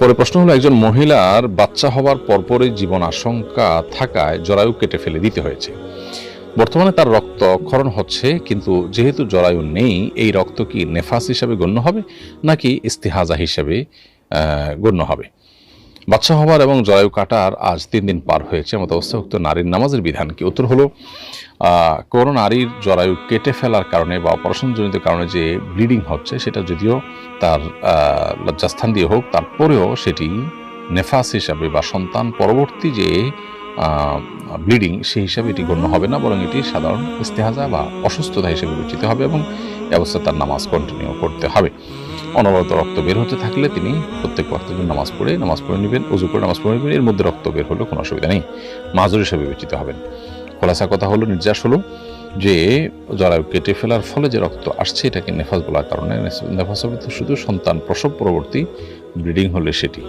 পরে প্রশ্ন হলো, একজন মহিলার বাচ্চা হওয়ার পরপরই জীবন আশঙ্কা থাকায় জরায়ু কেটে ফেলে দিতে হয়েছে। বর্তমানে তার রক্ত ক্ষরণ হচ্ছে, কিন্তু যেহেতু জরায়ু নেই, এই রক্ত কি নেফাস হিসাবে গণ্য হবে, নাকি ইস্তিহাজা হিসাবে গণ্য হবে? বাচ্চা হওয়ার এবং জরায়ু কাটার আজ তিন দিন পার হয়েছে মতো অবস্থা উক্ত নারীর নামাজের বিধান কি? উত্তর হলো কোনো নারীর জরায়ু কেটে ফেলার কারণে বা অপারেশনজনিত কারণে যে ব্লিডিং হচ্ছে, সেটা যদিও তার লজ্জাস্থান দিয়ে হোক, তারপরেও সেটি নেফাস হিসাবে বা সন্তান পরবর্তী যে ব্লিডিং সেই হিসাবে এটি গণ্য হবে না, বরং এটি সাধারণ ইস্তেহাজা বা অসুস্থতা হিসেবে বিবেচিত হবে এবং এ অবস্থায় তার নামাজ কন্টিনিউ করতে হবে। অনবরত রক্ত বের হতে থাকলে তিনি প্রত্যেক জন্য নামাজ পড়ে নামাজ পড়ে নেবেন উজু করে নামাজ পড়ে নেবেন, এর মধ্যে রক্ত বের হলেও কোনো অসুবিধা নেই। মাজুর হিসেবে বিবেচিত হবেন। খোলাসা কথা হলো, নির্যাস হলো যে জরায়ু কেটে ফেলার ফলে যে রক্ত আসছে এটাকে নেফাজ বলার কারণে নেফাজ শুধু সন্তান প্রসব পরবর্তী ব্লিডিং হলে সেটি।